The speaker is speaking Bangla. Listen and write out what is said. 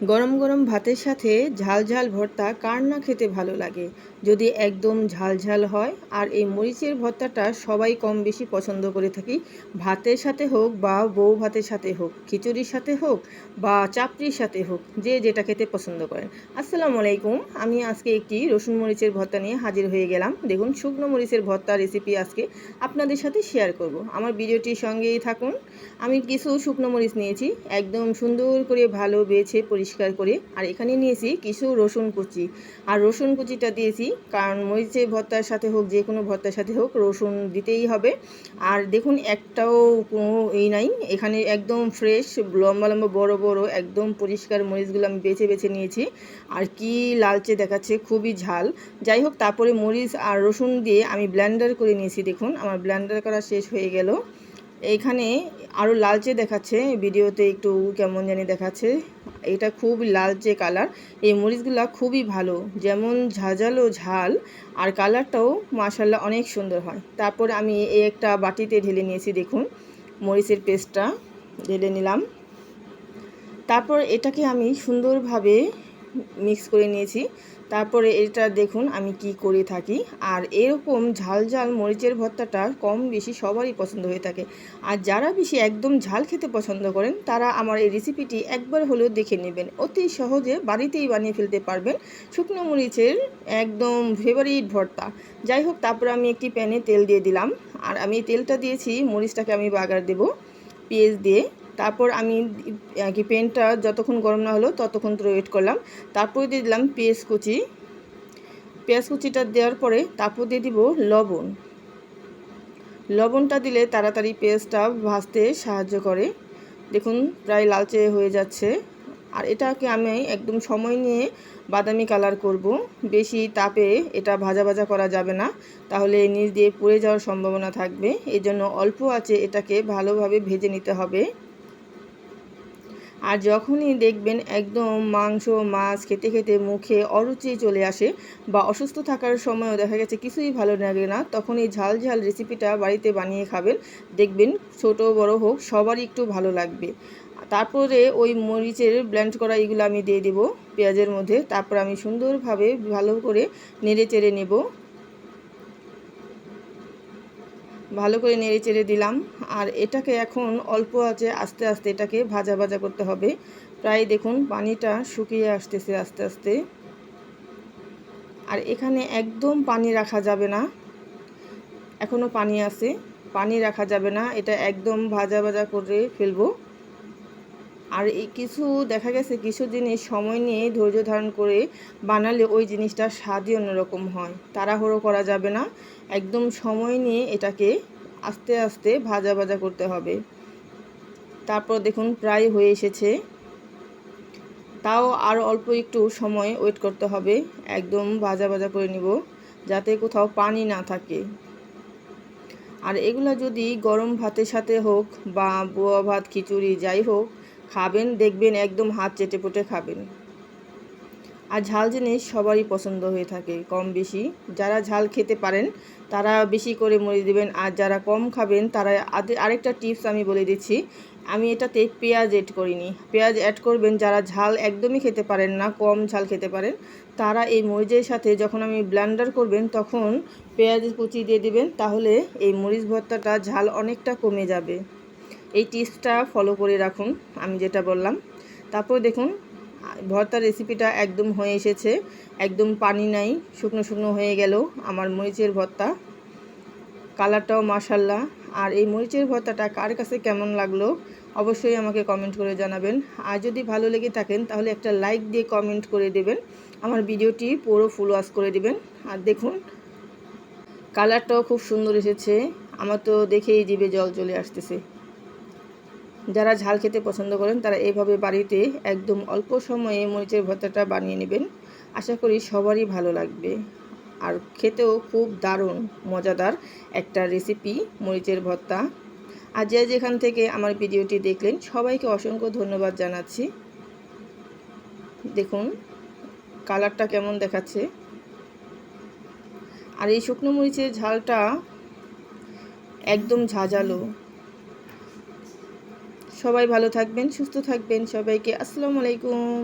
গরম গরম ভাতের সাথে ঝাল ঝাল ভর্তা কার না খেতে ভালো লাগে? যদি একদম ঝাল ঝাল হয়, আর এই মরিচের ভর্তাটা সবাই কম বেশি পছন্দ করে থাকি, ভাতের সাথে হোক বা বউ ভাতের সাথে হোক, খিচুড়ির সাথে হোক বা চাপড়ির সাথে হোক, যে যেটা খেতে পছন্দ করেন। আসসালামু আলাইকুম, আমি আজকে একটি রসুন মরিচের ভর্তা নিয়ে হাজির হয়ে গেলাম। দেখুন, শুকনো মরিচের ভর্তা রেসিপি আজকে আপনাদের সাথে শেয়ার করব। আমার ভিডিওটির সঙ্গেই থাকুন। আমি কিছু শুকনো মরিচ নিয়েছি, একদম সুন্দর করে ভালো বেছে পরিষ্কার করে, আর এখানে নিয়েছি কিছু রসুন কুচি। আর রসুন কুচিটা দিয়েছি, কারণ মরিচের ভর্তার সাথে হোক, যে কোনো ভর্তার সাথে হোক, রসুন দিতেই হবে। আর দেখুন, একটাও কোনো এই নাই। এখানে একদম ফ্রেশ লম্বা লম্বা, বড় বড়, একদম পরিষ্কার মরিচগুলো আমি বেছে বেছে নিয়েছি। আর কি লালচে দেখাচ্ছে, খুবই ঝাল। যাই হোক, তারপরে মরিচ আর রসুন দিয়ে আমি ব্লেন্ডার করে নিয়েছি, দেখুন। আমার ব্লেন্ডার করা শেষ হয়ে গেল। এইখানে আরও লালচে দেখাচ্ছে, ভিডিওতে একটু কেমন জানি দেখাচ্ছে। এটা খুব লালচে কালার, এই মরিচগুলো খুবই ভালো। যেমন ঝাঁঝালো ঝাল, আর কালারটাও মাশাল্লাহ অনেক সুন্দর হয়। তারপর আমি এই একটা বাটিতে ঢেলে নিয়েছি, দেখুন। মরিচের পেস্টটা ঢেলে নিলাম। তারপর এটাকে আমি সুন্দরভাবে মিক্স করে নিয়েছি। তারপরে এটা দেখুন আমি কি করে থাকি। আর এরকম ঝাল ঝাল মরিচের ভর্তাটা কম বেশি সবারই পছন্দ হয়ে থাকে। আর যারা বেশি একদম ঝাল খেতে পছন্দ করেন, তারা আমার এই রেসিপিটি একবার হলেও দেখে নেবেন। অতি সহজে বাড়িতেই বানিয়ে ফেলতে পারবেন শুকনো মরিচের একদম ফেভারিট ভর্তা। যাই হোক, তারপর আমি একটি প্যানে তেল দিয়ে দিলাম। আর আমি তেলটা দিয়েছি, মরিচটাকে আমি বাগার দেব। পেঁয়াজ দিয়ে। তারপর আমি আর কি পেনটা যতক্ষণ গরম না হলো ততক্ষণ তো ওয়েট করলাম। তারপর দিয়ে দিলাম পেঁয়াজ কুচি। পেঁয়াজ কুচিটা দেওয়ার পরে তারপর দিয়ে দিব লবণ। লবণটা দিলে তাড়াতাড়ি পেঁয়াজটা ভাজতে সাহায্য করে। দেখুন, প্রায় লালচে হয়ে যাচ্ছে। আর এটাকে আমি একদম সময় নিয়ে বাদামি কালার করব। বেশি তাপে এটা ভাজা ভাজা করা যাবে না। তাহলে নিচ দিয়ে পুড়ে যাওয়ার সম্ভাবনা থাকবে। এই জন্য অল্প আছে এটাকে ভালোভাবে ভেজে নিতে হবে। আর যখনই দেখবেন একদম মাংস, মাছ খেতে খেতে মুখে অরুচি চলে আসে বা অসুস্থ থাকার সময়ও দেখা গেছে কিছুই ভালো লাগে না, তখন এই ঝাল ঝাল রেসিপিটা বাড়িতে বানিয়ে খাবেন। দেখবেন ছোট, বড় হোক, সবারই একটু ভালো লাগবে। তারপরে ওই মরিচের ব্ল্যান্ড করা এগুলো আমি দিয়ে দেবো পেঁয়াজের মধ্যে। তারপর আমি সুন্দরভাবে ভালো করে নেড়ে চেড়ে নেব। ভালো করে নেড়ে চেড়ে দিলাম। আর এটাকে এখন অল্প আছে, আস্তে আস্তে এটাকে ভাজা ভাজা করতে হবে। প্রায় দেখুন পানিটা শুকিয়ে আসতেছে আস্তে আস্তে। আর এখানে একদম পানি রাখা যাবে না। এখনও পানি আছে, পানি রাখা যাবে না। এটা একদম ভাজা ভাজা করে ফেলব। আর এই কিছু দেখা গেছে, কিছু জিনিস সময় নিয়ে ধৈর্য ধারণ করে বানালে ওই জিনিসটা স্বাদই অন্যরকম হয়। তাড়াহুড়ো করা যাবে না। একদম সময় নিয়ে এটাকে আস্তে আস্তে ভাজা ভাজা করতে হবে। তারপর দেখুন, প্রায় হয়ে এসেছে। তাও আর অল্প একটু সময় ওয়েট করতে হবে। একদম ভাজা ভাজা করে নিব, যাতে কোথাও পানি না থাকে। আর এগুলা যদি গরম ভাতের সাথে হোক বা বোয়া ভাত, খিচুড়ি, যাই হোক খাবেন, দেখবেন একদম হাত চেটে পুটে খাবেন। আর ঝাল জিনিস সবারই পছন্দ হয়ে থাকে, কম বেশি। যারা ঝাল খেতে পারেন, তারা বেশি করে মরে দেবেন। আর যারা কম খাবেন, তারা আরেকটা টিপস আমি বলে দিচ্ছি। আমি এটাতে পেঁয়াজ অ্যাড করিনি। পেঁয়াজ অ্যাড করবেন, যারা ঝাল একদমই খেতে পারেন না, কম ঝাল খেতে পারেন, তারা এই মরিচের সাথে যখন আমি ব্লেন্ডার করবেন, তখন পেঁয়াজ কুচি দিয়ে দিবেন, তাহলে এই মরিচ ভর্তাটা ঝাল অনেকটা কমে যাবে। এই টিপসটা ফলো করে রাখুন, আমি যেটা বললাম। তারপর দেখুন, ভর্তার রেসিপিটা একদম হয়ে এসেছে, একদম পানি নাই, শুকনো শুকনো হয়ে গেল আমার মরিচের ভর্তা। কালারটাও মাসাল্লাহ আর এই মরিচের ভর্তাটা কার কাছে কেমন লাগল, অবশ্যই আমাকে কমেন্ট করে জানাবেন। আর যদি ভালো লেগে থাকেন, তাহলে একটা লাইক দিয়ে কমেন্ট করে দেবেন। আমার ভিডিওটি পুরো ফুল ওয়াশ করে দেবেন। আর দেখুন কালারটাও খুব সুন্দর এসেছে। আমার তো দেখেই জিভে জল চলে আসতেছে। যারা ঝাল খেতে পছন্দ করেন, তারা এইভাবে বাড়িতে একদম অল্প সময়ে মরিচের ভর্তাটা বানিয়ে নেবেন। আশা করি সবারই ভালো লাগবে। আর খেতেও খুব দারুণ, মজাদার একটা রেসিপি মরিচের ভর্তা। আর যে যেখান থেকে আমার ভিডিওটি দেখলেন, সবাইকে অসংখ্য ধন্যবাদ জানাচ্ছি। দেখুন, কালারটা কেমন দেখাচ্ছে। আর এই শুকনো মরিচের ঝালটা একদম ঝাঁঝালো। সবাই ভালো থাকবেন সুস্থ থাকবেন সবাইকে। আসসালামু আলাইকুম।